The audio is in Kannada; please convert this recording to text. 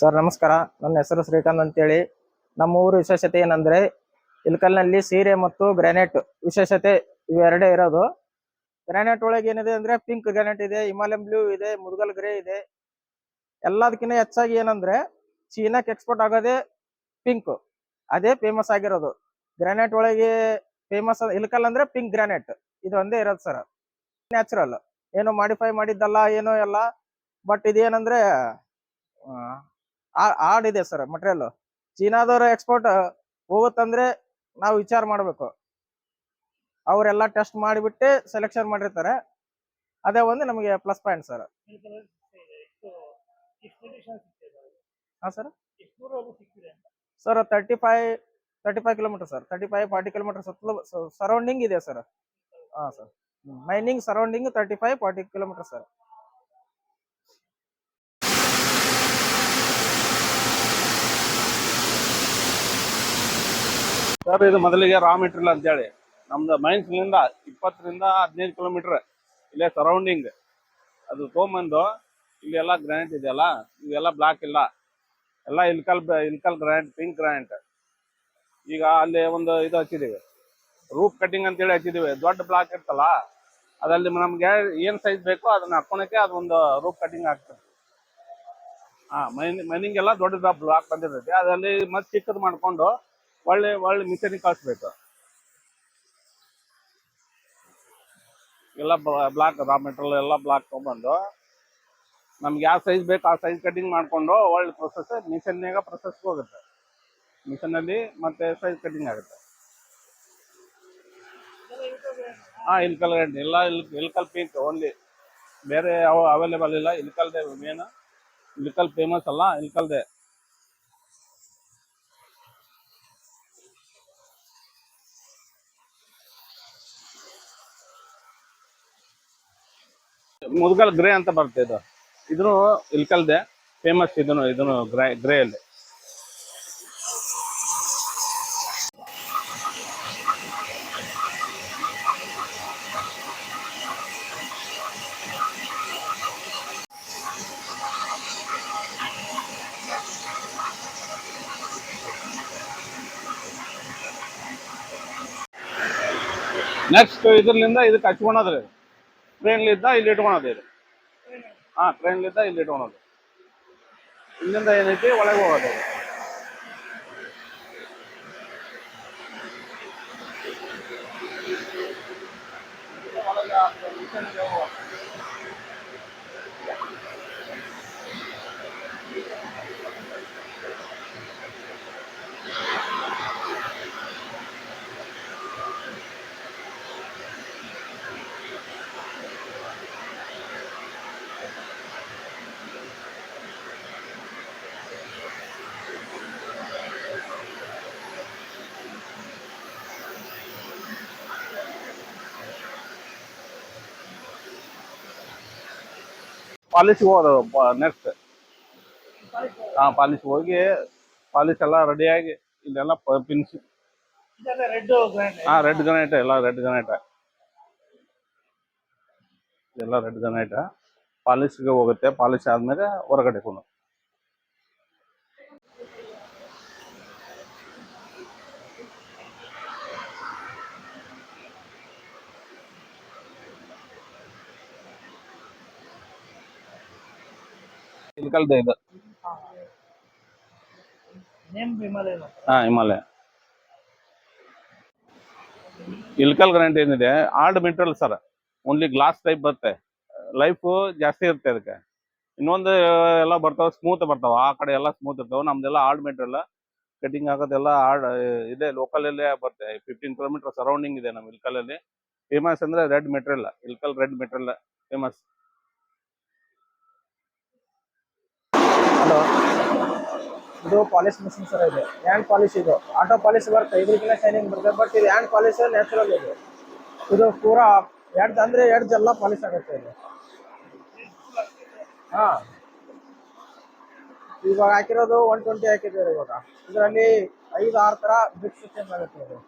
ಸರ್, ನಮಸ್ಕಾರ. ನನ್ನ ಹೆಸರು ಶ್ರೀಕಾಂತ್ ಅಂತೇಳಿ. ನಮ್ಮ ಊರು ವಿಶೇಷತೆ ಏನಂದ್ರೆ, ಇಲ್ಕಲ್ನಲ್ಲಿ ಸೀರೆ ಮತ್ತು ಗ್ರಾನೈಟ್ ವಿಶೇಷತೆ ಇವೆರಡೇ ಇರೋದು. ಗ್ರಾನೈಟ್ ಒಳಗೆ ಏನಿದೆ ಅಂದ್ರೆ, ಪಿಂಕ್ ಗ್ರಾನೈಟ್ ಇದೆ, ಹಿಮಾಲಯನ್ ಬ್ಲೂ ಇದೆ ಮುದ್ಗಲ್ ಗ್ರೇ ಇದೆ. ಎಲ್ಲದಕ್ಕಿಂತ ಹೆಚ್ಚಾಗಿ ಏನಂದ್ರೆ ಚೀನಾಕ್ ಎಕ್ಸ್ಪೋರ್ಟ್ ಆಗೋದೆ ಪಿಂಕ್. ಅದೇ ಫೇಮಸ್ ಆಗಿರೋದು. ಗ್ರಾನೈಟ್ ಒಳಗೆ ಫೇಮಸ್ ಇಲ್ಕಲ್ ಅಂದ್ರೆ ಪಿಂಕ್ ಗ್ರಾನೈಟ್. ಇದು ಒಂದೇ ಇರೋದು ಸರ್. ನ್ಯಾಚುರಲ್ ಏನು ಮಾಡಿಫೈ ಮಾಡಿದ್ದಲ್ಲ, ಏನೋ ಎಲ್ಲ ಬಟ್ ಇದೇನಂದ್ರೆ ಆಡ್ ಇದೆ ಸರ್ ಮಟೀರಿಯಲ್ ಚೀನಾದವ್ರ ಎಕ್ಸ್ಪೋರ್ಟ್ ಹೋಗುತ್ತಂದ್ರೆ ನಾವು ವಿಚಾರ ಮಾಡಬೇಕು. ಅವರೆಲ್ಲ ಟೆಸ್ಟ್ ಮಾಡಿಬಿಟ್ಟೆ ಸೆಲೆಕ್ಷನ್ ಮಾಡಿರ್ತಾರೆ. ಅದೇ ಒಂದು ನಮಗೆ ಪ್ಲಸ್ ಪಾಯಿಂಟ್ ಸರ್. ಹಾಂ sir? Sir thirty five thirty five kilometre sir. Thirty five forty kilometre ಸುತ್ತಲೂ ಸರೌಂಡಿಂಗ್ ಇದೆ ಸರ್. ಹಾಂ sir. Mining surrounding thirty five forty kilometre sir. Sir, ಇದು ಮೊದಲಿಗೆ ರಾ ಮೆಟೀರಿಯಲ್ ಅಂತೇಳಿ. ನಮ್ದು ಮೈನ್ಸ್ನಿಂದ ಇಪ್ಪತ್ತರಿಂದ ಹದಿನೈದು ಕಿಲೋಮೀಟರ್ ಇಲ್ಲೇ ಸರೌಂಡಿಂಗ್ ಅದು ತೊಗೊಂಬಂದು ಇಲ್ಲೆಲ್ಲ ಗ್ರಾನೈಟ್ ಇದೆಯಲ್ಲ, ಇವೆಲ್ಲ ಬ್ಲಾಕ್ ಇಲ್ಲ. ಎಲ್ಲ Ilkal Ilkal granite pink granite ಈಗ ಅಲ್ಲಿ ಒಂದು ಇದು ಹಚ್ಚಿದೀವಿ. ರೂಪ್ ಕಟಿಂಗ್ ಅಂತೇಳಿ ಹಚ್ಚಿದೀವಿ. ದೊಡ್ಡ ಬ್ಲಾಕ್ ಇರ್ತಲ್ಲ ಅದಲ್ಲಿ ನಮ್ಗೆ ಏನು ಸೈಜ್ ಬೇಕೋ ಅದನ್ನ ಹಾಕೊಳಕ್ಕೆ ಅದೊಂದು ರೂಪ್ ಕಟ್ಟಿಂಗ್ ಆಗ್ತದೆ. ಹಾಂ ಮೈನ್ ಮೈನಿಂಗ್ ಎಲ್ಲ ದೊಡ್ಡದ ಬ್ಲಾಕ್ ಬಂದಿರ್ತೈತಿ. ಅದರಲ್ಲಿ ಮತ್ತೆ ಚಿಕ್ಕದು ಮಾಡ್ಕೊಂಡು ಒಳ್ಳೆ ಒಳ್ಳೆ ಮಿಷನಿಗೆ ಕಳಿಸ್ಬೇಕು ಎಲ್ಲ ಬ್ಲಾಕ್ ರಾ ಮೆಟೀರಿಯಲ್ ಎಲ್ಲ ಬ್ಲಾಕ್ ತೊಗೊಂಬಂದು ನಮ್ಗೆ ಯಾವ ಸೈಜ್ ಬೇಕು ಆ ಸೈಜ್ ಕಟ್ಟಿಂಗ್ ಮಾಡಿಕೊಂಡು ಒಳ್ಳೆ ಪ್ರೊಸೆಸ್ ಮಿಷನ್ನಾಗ ಪ್ರೊಸೆಸ್ಗೆ ಹೋಗುತ್ತೆ. ಮಿಷನಲ್ಲಿ ಮತ್ತೆ ಸೈಜ್ ಕಟ್ಟಿಂಗ್ ಆಗುತ್ತೆ. ಹಾ ಇಲ್ಕಲ್ ಗಂಟೆ ಎಲ್ಲ ಇಲ್ ಇಲ್ಕಲ್ ಪಿಂಕ್ ಓನ್ಲಿ ಬೇರೆ ಅವು ಅವೈಲೇಬಲ್ ಇಲ್ಲ. ಇಲ್ಕಲ್ದೆ ಮೇನ್ ಇಲ್ಕಲ್ ಫೇಮಸ್ ಅಲ್ಲ ಇಲ್ಕಲ್ದೆ ಮುದ್ಗಲ್ ಗ್ರೇ ಅಂತ ಬರುತ್ತೆ ಇದು. ಇದನ್ನು ಇಲ್ಕಲ್ದೆ ಫೇಮಸ್ ಇದನ್ನು ಇದನ್ನು ಗ್ರೇ ಗ್ರೇ ಅಲ್ಲಿ ನೆಕ್ಸ್ಟ್ ಇದ್ರಲ್ಲಿಂದ ಇದಕ್ಕೆ ಹಚ್ಕೊಳೋದ್ರಿ ಟ್ರೈನ್ಲಿದ್ದ ಇಲ್ಲಿ ಇಟ್ಕೊಳೋದು ಇದು ಹಾ ಟ್ರೈನ್ಲಿದ್ದ ಇಲ್ಲಿ ಇಟ್ಕೊಳೋದು ಇಲ್ಲಿಂದ ಏನೈತಿ ಒಳಗೆ ಹೋಗೋದು ಇದು. ಒಳಗೆ ಪಾಲಿಶ್ ಹೋಗೋದು ನೆಕ್ಸ್ಟ್ ಹಾ ಪಾಲಿಶ್ ಹೋಗಿ ಪಾಲಿಶ್ ಎಲ್ಲ ರೆಡಿಯಾಗಿ ಇಲ್ಲೆಲ್ಲ ಪಿನ್ಸ್ ರೆಡ್ ಹಾ ರೆಡ್ ಗ್ರಾನೈಟ್ ಎಲ್ಲ ರೆಡ್ ಗ್ರಾನೈಟ್. ಎಲ್ಲ ರೆಡ್ ಗ್ರಾನೈಟ್. ಪಾಲಿಶ್ಗೆ ಹೋಗುತ್ತೆ ಪಾಲಿಶ್ ಆದ್ಮೇಲೆ ಹೊರಗಡೆ ಕೊಂಡು ಇಲ್ಕಲ್ದೆ ಇದು. ಹಾ ಹಿಮಾಲಯ ಇಲ್ಕಲ್ ಗ್ರಾಂಟ್ ಏನಿದೆ? Hard material sir only glass type ಬರುತ್ತೆ. ಲೈಫ್ ಜಾಸ್ತಿ ಇರುತ್ತೆ ಅದಕ್ಕೆ. ಇನ್ನೊಂದು ಎಲ್ಲ ಬರ್ತಾವ ಸ್ಮೂತ್ ಬರ್ತಾವ. ಆ ಕಡೆ ಎಲ್ಲ ಸ್ಮೂತ್ ಇರ್ತಾವ. ನಮ್ದೆಲ್ಲ ಆರ್ಡ್ ಮೆಟೀರಿಯಲ್ ಕಟಿಂಗ್ ಆಗೋದೆಲ್ಲ ಆರ್ಡ್ ಇದೆ. ಲೋಕಲ್ ಅಲ್ಲಿ ಬರುತ್ತೆ. ಫಿಫ್ಟೀನ್ ಕಿಲೋಮೀಟರ್ ಸರೌಂಡಿಂಗ್ ಇದೆ ನಮ್ಮ ಇಲ್ಕಲ್ ಅಲ್ಲಿ. ಫೇಮಸ್ ಅಂದ್ರೆ red material Ilkal red material famous ಇದು ಪಾಲಿಶ್ ಮಿಷಿನ್ ಸರ್ ಇದೆ. ಹ್ಯಾಂಡ್ ಪಾಲಿಶ್ ಇದು. ಆಟೋ ಪಾಲಿಶ್ ಬರುತ್ತೆ. ಇದಕ್ಕಿಂತ ಶೈನಿಂಗ್ ಬರುತ್ತೆ. ಬಟ್ ಇದು ಹ್ಯಾಂಡ್ ಪಾಲಿಶ್ ನ್ಯಾಚುರಲ್ ಇದು. ಇದು ಪೂರಾ ಎಡ್ಜ್ ಅಂದ್ರೆ ಎಡ್ಜ್ ಎಲ್ಲ ಪಾಲಿಶ್ ಆಗುತ್ತೆ ಇದು. ಹಾ. ಇವಾಗ ಹಾಕಿರೋದು ಒನ್ ಟ್ವೆಂಟಿ ಹಾಕಿದ್ದೀವಿ ಇವಾಗ. ಇದರಲ್ಲಿ ಐದು ಆರು ತರ ಬಿಕ್ಸ್ ಚೇಂಜ್ ಆಗುತ್ತೆ ಇದು.